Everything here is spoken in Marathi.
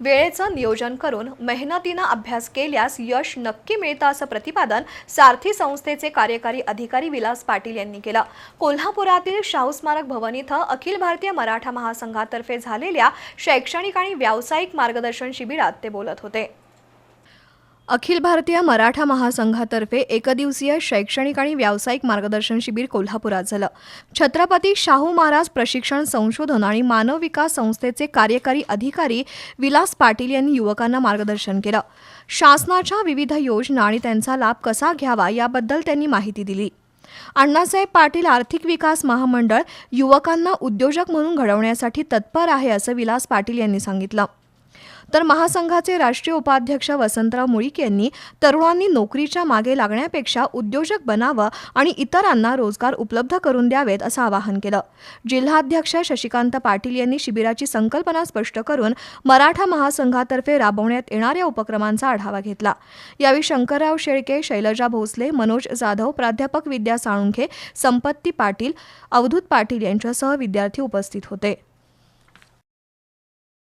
वेळेचं नियोजन करून मेहनतीनं अभ्यास केल्यास यश नक्की मिळतं असं प्रतिपादन सारथी संस्थेचे कार्यकारी अधिकारी विलास पाटील यांनी केलं. कोल्हापुरातील शाहू स्मारक भवन इथं अखिल भारतीय मराठा महासंघातर्फे झालेल्या शैक्षणिक आणि व्यावसायिक मार्गदर्शन शिबिरात ते बोलत होते. अखिल भारतीय मराठा महासंघातर्फे एकदिवसीय शैक्षणिक आणि व्यावसायिक मार्गदर्शन शिबिर कोल्हापुरात झालं. छत्रपती शाहू महाराज प्रशिक्षण संशोधन आणि मानव विकास संस्थेचे कार्यकारी अधिकारी विलास पाटील यांनी युवकांना मार्गदर्शन केलं. शासनाच्या विविध योजना आणि त्यांचा लाभ कसा घ्यावा याबद्दल त्यांनी माहिती दिली. अण्णासाहेब पाटील आर्थिक विकास महामंडळ युवकांना उद्योजक म्हणून घडवण्यासाठी तत्पर आहे असं विलास पाटील यांनी सांगितलं. तर महासंघाचे राष्ट्रीय उपाध्यक्ष वसंतराव मुळीक यांनी तरुणांनी नोकरीच्या मागे लागण्यापेक्षा उद्योजक बनावं आणि इतरांना रोजगार उपलब्ध करून द्यावेत असं आवाहन केलं. जिल्हाध्यक्ष शशिकांत पाटील यांनी शिबिराची संकल्पना स्पष्ट करून मराठा महासंघातर्फे राबवण्यात येणाऱ्या उपक्रमांचा आढावा घेतला. यावेळी शंकरराव शेळके शैलजा भोसले मनोज जाधव प्राध्यापक विद्या साळुंखे संपत्ती पाटील अवधूत पाटील यांच्यासह विद्यार्थी उपस्थित होते.